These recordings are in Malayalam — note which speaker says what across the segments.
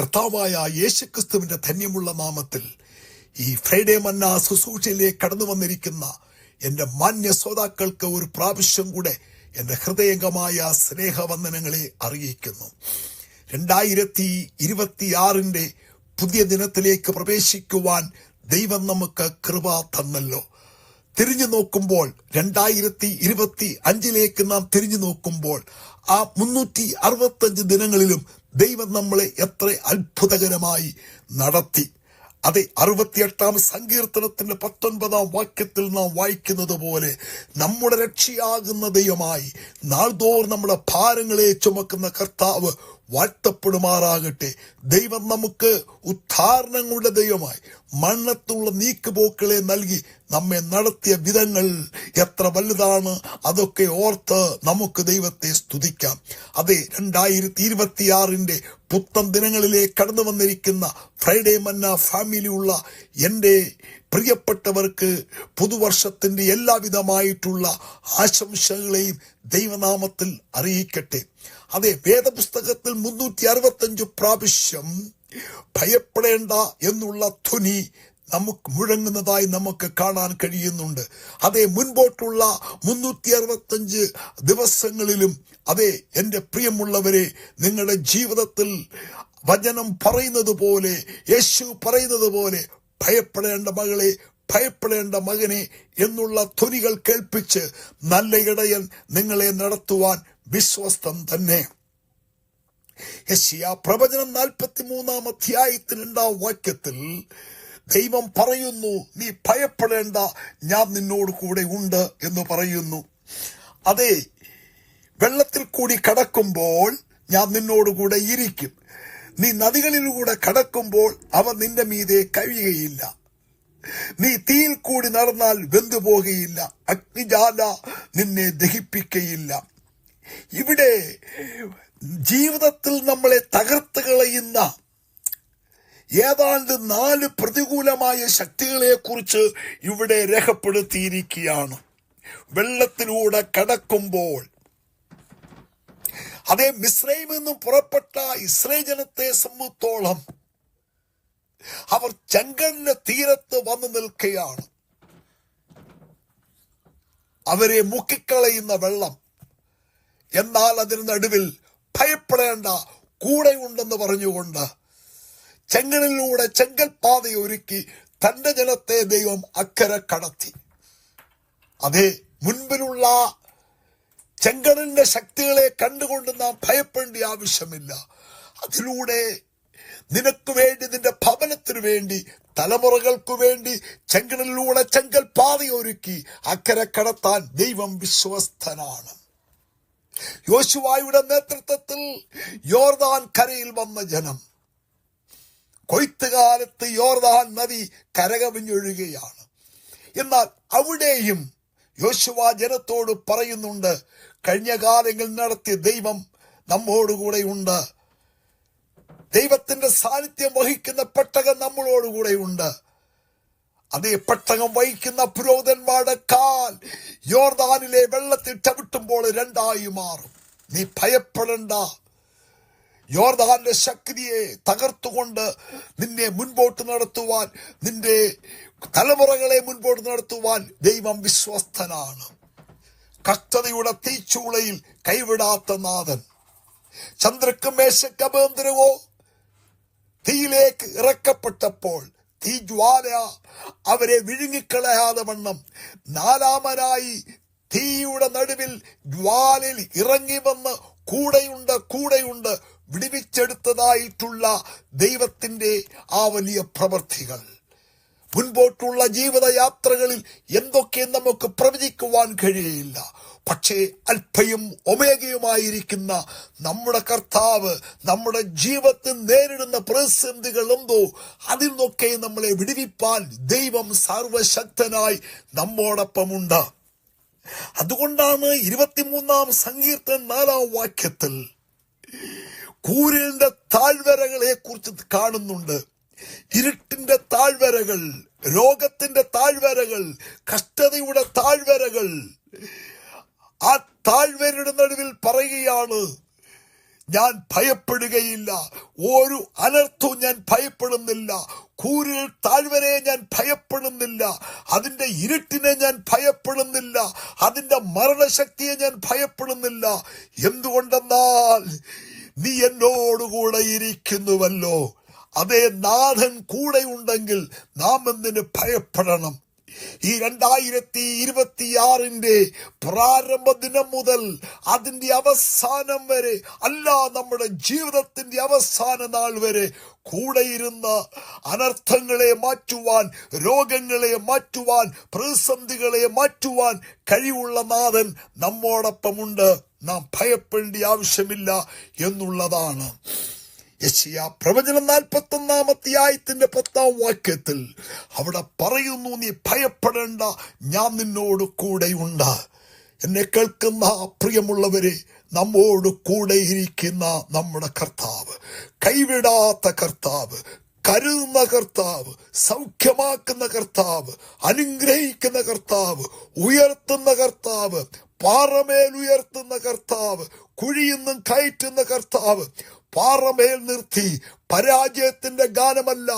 Speaker 1: കർത്താവായ യേശുക്രിസ്തുവിന്റെ ധന്യമുള്ള നാമത്തിൽ ഈ ഫ്രൈഡേ മന്ന ശുശ്രൂഷയിലേക്ക് കടന്നു വന്നിരിക്കുന്ന എന്റെ മാന്യ ശ്രോതാക്കൾക്ക് ഒരു പ്രാവശ്യം കൂടെ എന്റെ ഹൃദയംഗമായ സ്നേഹവന്ദനങ്ങളെ അറിയിക്കുന്നു. രണ്ടായിരത്തി ഇരുപത്തിയാറിന്റെ പുതിയ ദിനത്തിലേക്ക് പ്രവേശിക്കുവാൻ ദൈവം നമുക്ക് കൃപ തന്നല്ലോ. തിരിഞ്ഞു നോക്കുമ്പോൾ രണ്ടായിരത്തി ഇരുപത്തി അഞ്ചിലേക്ക് നാം തിരിഞ്ഞു നോക്കുമ്പോൾ ആ മുന്നൂറ്റി അറുപത്തഞ്ച് ദിനങ്ങളിലും ദൈവം നമ്മളെ എത്ര അത്ഭുതകരമായി നടത്തി. അതെ അറുപത്തിയെട്ടാം സങ്കീർത്തനത്തിന്റെ പത്തൊൻപതാം വാക്യത്തിൽ നാം വായിക്കുന്നത് പോലെ നമ്മുടെ രക്ഷയാകുന്ന ദൈവമായി നാൾതോറും നമ്മുടെ ഭാരങ്ങളെ ചുമക്കുന്ന കർത്താവ് വാഴ്ത്തപ്പെടുമാറാകട്ടെ. ദൈവം നമുക്ക് ഉദ്ധാരണങ്ങളുടെ ദൈവമായി മണ്ണത്തുള്ള നീക്കുപോക്കളെ നൽകി നമ്മെ നടത്തിയ വിധങ്ങൾ എത്ര വലുതാണ് അതൊക്കെ ഓർത്ത് നമുക്ക് ദൈവത്തെ സ്തുതിക്കാം. അതെ രണ്ടായിരത്തി ഇരുപത്തിയാറിന്റെ പുത്തൻ ദിനങ്ങളിലേക്ക് കടന്നു വന്നിരിക്കുന്ന ഫ്രൈഡേ മന്ന ഫാമിലിയുള്ള എന്റെ പ്രിയപ്പെട്ടവർക്ക് പുതുവർഷത്തിന്റെ എല്ലാവിധമായിട്ടുള്ള ആശംസകളെയും ദൈവനാമത്തിൽ അറിയിക്കട്ടെ. അതെ വേദപുസ്തകത്തിൽ മുന്നൂറ്റി അറുപത്തഞ്ച് പ്രാവശ്യം ഭയപ്പെടേണ്ട എന്നുള്ള ധ്വനി നമുക്ക് മുഴങ്ങുന്നതായി നമുക്ക് കാണാൻ കഴിയുന്നുണ്ട്. അതേ മുൻപോട്ടുള്ള മുന്നൂറ്റി അറുപത്തഞ്ച് ദിവസങ്ങളിലും അതെ എന്റെ പ്രിയമുള്ളവരെ നിങ്ങളുടെ ജീവിതത്തിൽ വചനം പറയുന്നത് പോലെ യേശു പറയുന്നത് പോലെ ഭയപ്പെടേണ്ട മകളെ ഭയപ്പെടേണ്ട മകനെ എന്നുള്ള ധ്വനികൾ കേൾപ്പിച്ച് നല്ല ഇടയൻ നിങ്ങളെ നടത്തുവാൻ വിശ്വസ്തം തന്നെ. യശിയ പ്രവചനം നാൽപ്പത്തി മൂന്നാം അധ്യായത്തിൽ രണ്ടാം വാക്യത്തിൽ ദൈവം പറയുന്നു നീ ഭയപ്പെടേണ്ട ഞാൻ നിന്നോട് കൂടെ ഉണ്ട് എന്ന് പറയുന്നു. അതെ വെള്ളത്തിൽ കൂടി കടക്കുമ്പോൾ ഞാൻ നിന്നോട് കൂടെ ഇരിക്കും. നീ നദികളിലൂടെ കടക്കുമ്പോൾ അവ നിന്റെ മീതെ കഴിയുകയില്ല നീ തീയിൽ കൂടി നടന്നാൽ വെന്തുപോകുകയില്ല അഗ്നിജാല നിന്നെ ദഹിപ്പിക്കയില്ല. ഇവിടെ ജീവിതത്തിൽ നമ്മളെ തകർത്ത് കളയുന്ന ഏതാണ്ട് നാല് പ്രതികൂലമായ ശക്തികളെക്കുറിച്ച് ഇവിടെ രേഖപ്പെടുത്തിയിരിക്കുകയാണ്. വെള്ളത്തിലൂടെ കടക്കുമ്പോൾ അതേ മിശ്രയിൽ നിന്നും പുറപ്പെട്ട ഇസ്രേ ജനത്തെ സംബന്ധിച്ചോളം അവർ ചെങ്കലിന്റെ തീരത്ത് വന്നു നിൽക്കുകയാണ്. അവരെ മുക്കിക്കളയുന്ന വെള്ളം എന്നാൽ അതിന് നടുവിൽ ഭയപ്പെടേണ്ട കൂടെയുണ്ടെന്ന് പറഞ്ഞുകൊണ്ട് പാത ഒരുക്കി തന്റെ ജനത്തെ ദൈവം അക്കരെ കടത്തി. അതെ മുൻപിലുള്ള ചെങ്കടലിന്റെ ശക്തികളെ കണ്ടുകൊണ്ട് നാം ഭയപ്പെടേണ്ട ആവശ്യമില്ല. അതിലൂടെ നിനക്ക് വേണ്ടി നിന്റെ ഭവനത്തിനു വേണ്ടി തലമുറകൾക്ക് വേണ്ടി ചെങ്കടലിലൂടെ ചെങ്കൽ പാതയൊരുക്കി അക്കരെ കടത്താൻ ദൈവം വിശ്വസ്തനാണ്. യോശുവായുടെ നേതൃത്വത്തിൽ യോർദാൻ കരയിൽ വന്ന ജനം കൊയ്ത്തുകാലത്ത് യോർദാൻ നദി കരകവിഞ്ഞൊഴുകയാണ്. എന്നാൽ അവിടെയും യോശുവ ജനത്തോട് പറയുന്നുണ്ട് കഴിഞ്ഞ കാലങ്ങൾ നടത്തിയ ദൈവം നമ്മോടുകൂടെയുണ്ട്. ദൈവത്തിന്റെ സാന്നിധ്യം വഹിക്കുന്ന പെട്ടകം നമ്മളോടുകൂടെയുണ്ട്. അതേ പെട്ടകം വഹിക്കുന്ന പുരോഹിതന്മാരുടെ കാൽ യോർദാനിലെ വെള്ളത്തിൽ ചവിട്ടുമ്പോൾ രണ്ടായി മാറും. നീ ഭയപ്പെടണ്ട. യോർദാന്റെ ശക്തിയെ തകർത്തുകൊണ്ട് നിന്നെ മുൻപോട്ട് നടത്തുവാൻ നിന്റെ തലമുറകളെ മുൻപോട്ട് നടത്തുവാൻ ദൈവം വിശ്വസ്തനാണ്. കഷ്ടതയുടെ തീച്ചൂളയിൽ കൈവിടാത്ത നാഥൻ. ചന്ദ്രക്കും മേശക്കബേന്ദ്രവോ തീയിലേക്ക് ഇറക്കപ്പെട്ടപ്പോൾ തീജ്വാല അവരെ വിഴുങ്ങിക്കളയാതെ വണ്ണം നാലാമനായി തീയുടെ നടുവിൽ ജ്വാലയിൽ ഇറങ്ങി വന്ന് കൂടെയുണ്ട് കൂടെയുണ്ട് വിടുവിച്ചെടുത്തതായിട്ടുള്ള ദൈവത്തിന്റെ ആ വലിയ പ്രവൃത്തികൾ. മുൻപോട്ടുള്ള ജീവിതയാത്രകളിൽ എന്തൊക്കെ നമുക്ക് പ്രവചിക്കുവാൻ കഴിയില്ല. പക്ഷേ അല്പയും ഒമേഗയുമായിരിക്കുന്ന നമ്മുടെ കർത്താവ് നമ്മുടെ ജീവിതത്തിൽ നേരിടുന്ന പ്രതിസന്ധികൾ എന്തോ അതിൽ നിന്നൊക്കെ നമ്മളെ വിടുവിപ്പാൻ ദൈവം സർവശക്തനായി നമ്മോടൊപ്പമുണ്ട്. അതുകൊണ്ടാണ് ഇരുപത്തിമൂന്നാം സങ്കീർത്തൻ നാലാം വാക്യത്തിൽ കൂരിലിന്റെ താഴ്വരകളെ കുറിച്ച് കാണുന്നുണ്ട്. ഇരുട്ടിന്റെ താഴ്വരകൾ രോഗത്തിന്റെ താഴ്വരകൾ കഷ്ടതയുടെ താഴ്വരകൾ. ആ താഴ്വരയുടെ നടുവിൽ പറയുകയാണ് ഞാൻ ഭയപ്പെടുകയില്ല. ഒരു അനർത്ഥവും ഞാൻ ഭയപ്പെടുന്നില്ല. കൂരിൽ താഴ്വരയെ ഞാൻ ഭയപ്പെടുന്നില്ല. അതിന്റെ ഇരുട്ടിനെ ഞാൻ ഭയപ്പെടുന്നില്ല. അതിന്റെ മരണശക്തിയെ ഞാൻ ഭയപ്പെടുന്നില്ല. എന്തുകൊണ്ടെന്നാൽ നീ എന്നോടുകൂടെ ഇരിക്കുന്നുവല്ലോ. അതേ നാഥൻ കൂടെ ഉണ്ടെങ്കിൽ നാം എന്തിന് ഭയപ്പെടണം? ഈ രണ്ടായിരത്തി ഇരുപത്തിയാറിന്റെ പ്രാരംഭ ദിനം മുതൽ അതിന്റെ അവസാനം വരെ അല്ല നമ്മുടെ ജീവിതത്തിന്റെ അവസാന നാൾ വരെ കൂടെയിരുന്ന അനർത്ഥങ്ങളെ മാറ്റുവാൻ രോഗങ്ങളെ മാറ്റുവാൻ പ്രതിസന്ധികളെ മാറ്റുവാൻ കഴിവുള്ള നാഥൻ നമ്മോടൊപ്പമുണ്ട്. നാം ഭയപ്പെടേണ്ട ആവശ്യമില്ല എന്നുള്ളതാണ്. യശിയ പ്രവചനം നാൽപ്പത്തി ഒന്നാമത്തെ പത്താം വാക്യത്തിൽ അവിടെ പറയുന്നു നീ ഭയപ്പെടേണ്ട ഞാൻ നിന്നോട് കൂടെയുണ്ട്. എന്നെ കേൾക്കുന്ന പ്രിയമുള്ളവരെ നമ്മോട് കൂടെയിരിക്കുന്ന നമ്മുടെ കർത്താവ് കൈവിടാത്ത കർത്താവ് കരുതുന്ന കർത്താവ് സൗഖ്യമാക്കുന്ന കർത്താവ് അനുഗ്രഹിക്കുന്ന കർത്താവ് ഉയർത്തുന്ന കർത്താവ് പാറമേൽ ഉയർത്തുന്ന കർത്താവ് കുഴിയിൽ നിന്നും കയറ്റുന്ന കർത്താവ് പാറമേൽ നിർത്തി പരാജയത്തിന്റെ ഗാനമല്ല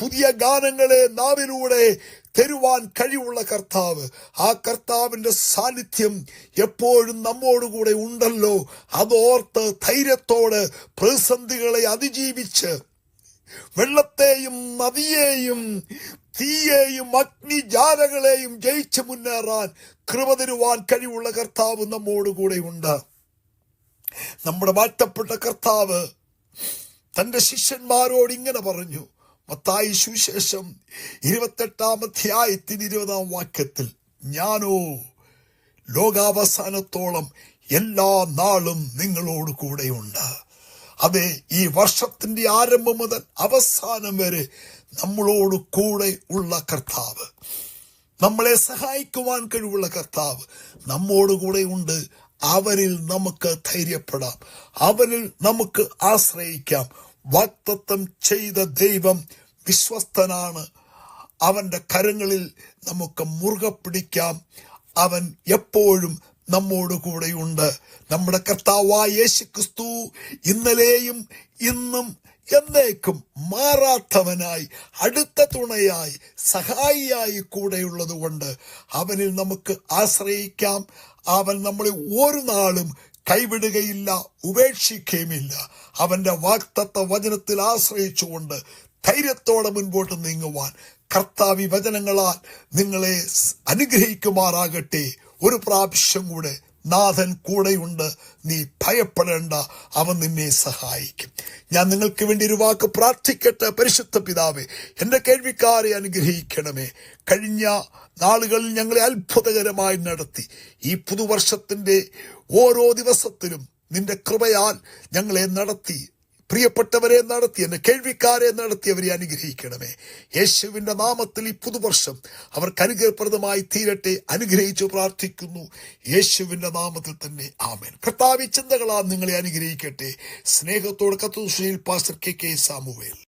Speaker 1: പുതിയ ഗാനങ്ങളെ നാവിലൂടെ തരുവാൻ കഴിവുള്ള കർത്താവ്. ആ കർത്താവിന്റെ സാന്നിധ്യം എപ്പോഴും നമ്മോടുകൂടെ ഉണ്ടല്ലോ. അതോർത്ത് ധൈര്യത്തോട് പ്രതിസന്ധികളെ അതിജീവിച്ച് വെള്ളത്തെയും നദിയെയും തീയെയും അഗ്നിജാലകളെയും ജയിച്ച് മുന്നേറാൻ കൃപ തരുവാൻ കഴിവുള്ള കർത്താവ് നമ്മോടുകൂടെ ഉണ്ട്. നമ്മുടെ വാഴ്ത്തപ്പെട്ട കർത്താവ് തന്റെ ശിഷ്യന്മാരോട് ഇങ്ങനെ പറഞ്ഞു. മത്തായി സുശേഷം ഇരുപത്തെട്ടാം അധ്യായത്തിന് ഇരുപതാം വാക്യത്തിൽ ഞാനോ ലോകാവസാനത്തോളം എല്ലാ നാളും നിങ്ങളോട് കൂടെയുണ്ട്. അതെ ഈ വർഷത്തിന്റെ ആരംഭം മുതൽ അവസാനം വരെ നമ്മളോട് കൂടെ ഉള്ള കർത്താവ്. നമ്മളെ സഹായിക്കുവാൻ കഴിവുള്ള കർത്താവ് നമ്മോട് കൂടെ ഉണ്ട്. അവരിൽ നമുക്ക് ധൈര്യപ്പെടാം. അവരിൽ നമുക്ക് ആശ്രയിക്കാം. വാക്തത്വം ചെയ്ത ദൈവം വിശ്വസ്തനാണ്. അവന്റെ കരങ്ങളിൽ നമുക്ക് മുറുകെ പിടിക്കാം. അവൻ എപ്പോഴും നമ്മോട് കൂടെയുണ്ട്. നമ്മുടെ കർത്താവായ യേശു ക്രിസ്തു ഇന്നലെയും ഇന്നും എന്നേക്കും മാറാത്തവനായി അടുത്ത തുണയായി സഹായിയായി കൂടെയുള്ളത് കൊണ്ട് അവനിൽ നമുക്ക് ആശ്രയിക്കാം. അവൻ നമ്മളെ ഒരു നാളും കൈവിടുകയില്ല ഉപേക്ഷിക്കുകയുമില്ല. അവന്റെ വാക്തത്വ വചനത്തിൽ ആശ്രയിച്ചുകൊണ്ട് ധൈര്യത്തോടെ മുൻപോട്ട് നീങ്ങുവാൻ കർത്താവി വചനങ്ങളാൽ നിങ്ങളെ അനുഗ്രഹിക്കുമാറാകട്ടെ. ഒരു പ്രാവശ്യം കൂടെ നാഥൻ കൂടെയുണ്ട്. നീ ഭയപ്പെടേണ്ട. അവൻ നിന്നെ സഹായിക്കും. ഞാൻ നിങ്ങൾക്ക് വേണ്ടി ഒരു വാക്ക് പ്രാർത്ഥിക്കട്ടെ പരിശുദ്ധ പിതാവേ. എന്റെ കേൾവിക്കാരെ അനുഗ്രഹിക്കണമേ. കഴിഞ്ഞ നാളുകളിൽ ഞങ്ങളെ അത്ഭുതകരമായി നടത്തി. ഈ പുതുവർഷത്തിന്റെ ഓരോ ദിവസത്തിലും നിന്റെ കൃപയാൽ ഞങ്ങളെ നടത്തി. പ്രിയപ്പെട്ടവരെ നടത്തി എന്നെ കേൾവിക്കാരെ നടത്തി അവരെ അനുഗ്രഹിക്കണമേ. യേശുവിന്റെ നാമത്തിൽ ഈ പുതുവർഷം അവർക്ക് അനുഗ്രഹപ്രദമായി തീരട്ടെ അനുഗ്രഹിച്ചു പ്രാർത്ഥിക്കുന്നു. യേശുവിന്റെ നാമത്തിൽ തന്നെ ആമേൻ. കർത്താവി ചിന്തകളാ നിങ്ങളെ അനുഗ്രഹിക്കട്ടെ. സ്നേഹത്തോടെ കത്തുശ്രീൽ പാസ്റ്റർ കെ കെ സാമുവേൽ.